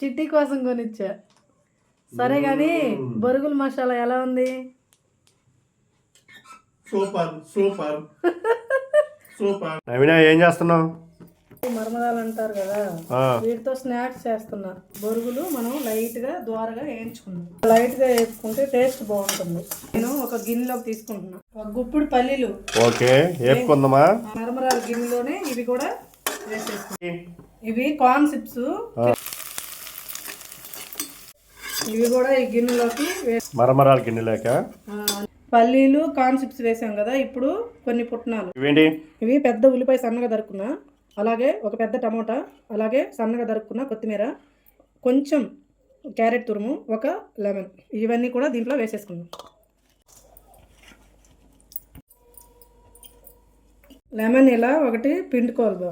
చిట్టి కోసం కొనిచ్చా. సరే కానీ బొరుగుల మసాలా ఎలా ఉంది? Super super. సూపర్. నవీన ఏం చేస్తున్నావు? మరమరాలు అంటారు కదా వీటితో స్నాక్స్ చేస్తున్నా. బొరుగులు మనం లైట్గా ద్వారగా వేయించుకున్నాం లైట్గా వేసుకుంటే టేస్ట్ బాగుంటుంది. నేను ఒక గిన్నెలోకి తీసుకుంటున్నా. ఒక గుప్పుడు పల్లీలు. ఓకే వేపుకుందామా? మరమరాల గిన్నెలోనే ఇవి కూడా వేసేసుకున్నాం ఇవి కార్న్ చిప్స్. ఇవి కూడా ఈ గిన్నెలోకి మరమరాలు గిన్నెలేక? పల్లీలు కార్న్ చిప్స్ వేసాం కదా ఇప్పుడు కొన్ని పుట్నాలు. ఇవేంటి? ఇవి పెద్ద ఉల్లిపాయ సన్నగా దరుక్కున్నా అలాగే ఒక పెద్ద టమోటా అలాగే సన్నగా దరుక్కున్న కొత్తిమీర కొంచెం క్యారెట్ తురుము ఒక లెమన్. ఇవన్నీ కూడా దీంట్లో వేసేసుకున్నాం లెమన్ ఇలా ఒకటి పిండుకోవాలి బా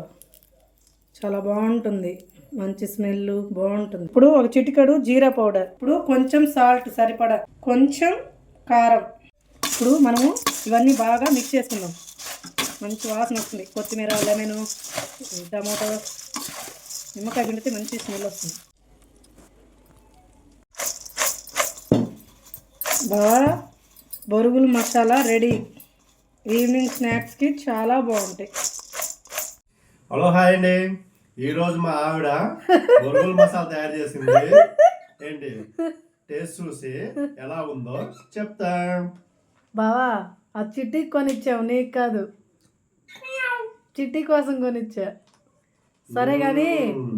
చాలా బాగుంటుంది. మంచి స్మెల్ బాగుంటుంది. ఇప్పుడు ఒక చిటికడు జీరా పౌడర్. ఇప్పుడు కొంచెం సాల్ట్ సరిపడా కొంచెం కారం. ఇప్పుడు మనము ఇవన్నీ బాగా మిక్స్ చేసుకుందాం. మంచి వాసన వస్తుంది. కొత్తిమీర లెమన్ టమాటో నిమ్మకాయ పిండితే మంచి స్మెల్ వస్తుంది. బాగా బొరుగులు మసాలా రెడీ. ఈవినింగ్ స్నాక్స్కి చాలా బాగుంటాయి. హలో హాయ్ అండి. ఈ రోజు మా ఆవిడ బొరుగుల మసాలా తయారు చేసింది. ఏంటి? టేస్ట్ చూసి ఎలా ఉందో చెప్తా. బావా ఆ చిట్టి కొనిచ్చావు నీకు కాదు. చిట్టి కోసం కొనిచ్చా. సరే కానీ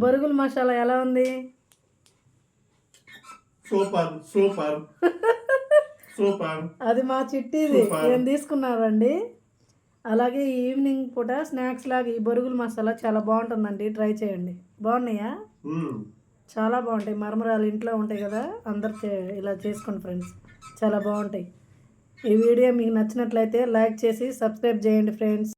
బొరుగుల మసాలా ఎలా ఉంది? Super super. సూపర్. అది మా చిట్టిది. ఏం తీసుకున్నారండి? అలాగే ఈవినింగ్ పూట స్నాక్స్ లాగా ఈ బొరుగుల మసాలా చాలా బాగుంటుందండి. ట్రై చేయండి. బాగున్నాయా. చాలా బాగుంటాయి. మరమరాలు ఇంట్లో ఉంటాయి కదా అందరు ఇలా చేసుకోండి ఫ్రెండ్స్. చాలా బాగుంటాయి. ఈ వీడియో మీకు నచ్చినట్లయితే లైక్ చేసి సబ్స్క్రైబ్ చేయండి ఫ్రెండ్స్.